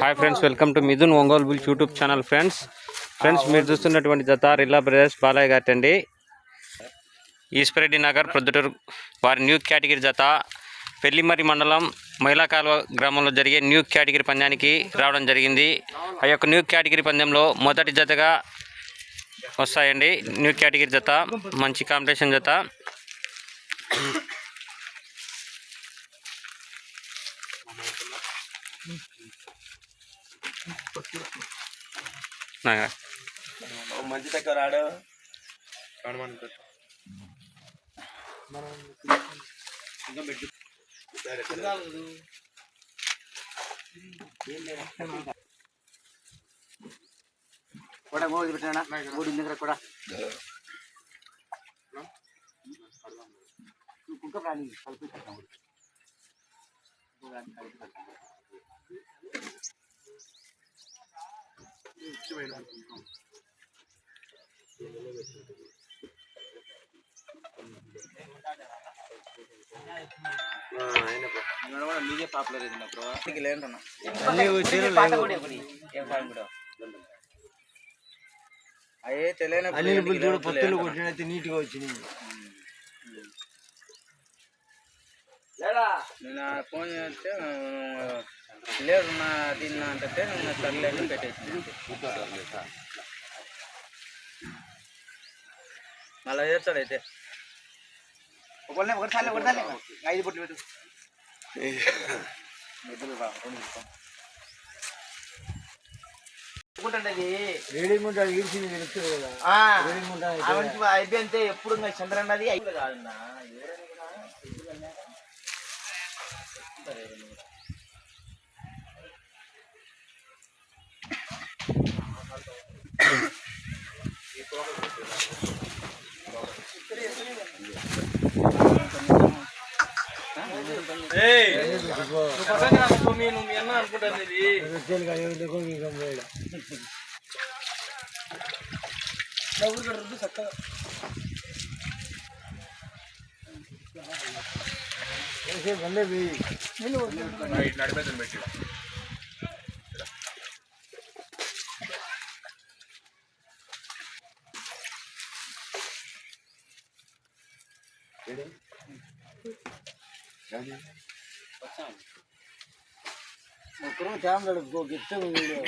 Hi friends welcome to Mithun Ongole bulls YouTube channel friends friends మీరు చూస్తున్నటువంటి జత రిల్లా brothers Balayya గారి అండి ఈశ్వరెడ్డి నగర్ ప్రొద్దుటూరు వారి న్యూ కేటగిరీ జత. పెళ్ళిమరి మండలం మైలాకాల్వ గ్రామంలో జరిగే న్యూ కేటగిరీ పందానికి రావడం జరిగింది. ఆ యొక్క న్యూ కేటగిరీ పందెంలో మొదటి జతగా వస్తాయండి. న్యూ కేటగిరీ జత మంచి కాంపిటీషన్ జత. మంచి తక్కువ రాడు కూడా గోడి పెట్టానా గోడి దగ్గర కూడా కుక్క ప్రాణి కలిపి కట్టాము మీదే పాపులర్ ఇది నా బ్రో లేంటన్నా అయ్యే తెలియని బుద్ధుడు పొత్తులు కొట్టినైతే నీట్గా వచ్చినాయి. నేను ఫోన్ చేస్తే లేదు నా తిన్నా అంటే నేను సర్లేని పెట్టేసి మళ్ళీ చేస్తాడు అయితే. ఒకసారి ఒకసారి ఐదు పొట్లు పెట్టు. రేడిముంట ఈడ్చింది తెలుస్తుంది కదా. రేడిముంట అయిపోయింటే ఎప్పుడు ఇంకా చంద్రన్నది అయిపోయి కాదన్నా రొట్టెలు కానీ ఇంకా పోయాడు బండే పోయి ఒక్కరు కెమెరా గిట్ట వీడియో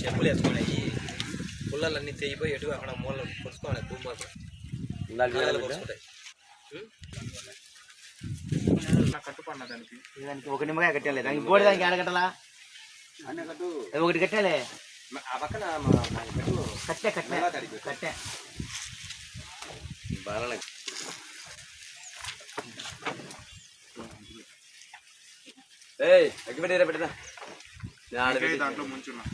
చెప్పులు వేసుకొని పుల్లలన్నీ తెగిపోయి ఎటు అక్కడ మూల పొడుచుకోవాలి భూమాలు దానికి ఒక నిమ్మకాయ కట్టాలి దానికి గోడ దానికి ఆడ కట్టాలా ఒకటి కట్టాలి కట్టే కట్టే కట్టే ఏయ్ అగ్గి పెట్టేరా పెట్టదా దాంట్లో ముంచున్నా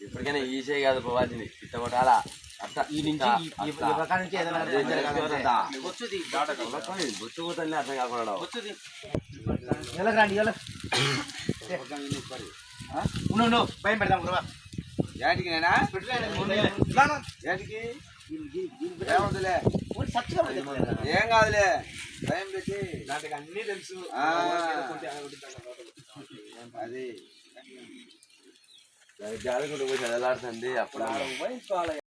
ఇప్పటికైనా ఈసే కాదు పోవాల్సింది ఇట్ట కొట్టాలా? అట్ట ఈ నుంచి ఈ- ప్రకారం నుంచి ఏదైనా జరగాలంటే వచ్చుది బొచ్చు పోతుంది అర్థం కాకుండా వచ్చుది ఎవరికి రండి ఎవరు ఉండు ఉండు భయం పెడదాం గురువా ఏటికి నేనా ఏటికి ఏం కాదులే. భయం పెట్టి. నాకు అన్ని తెలుసు. అది. జాగ్రత్త పోయి చదలాడుతుంది అప్పుడు.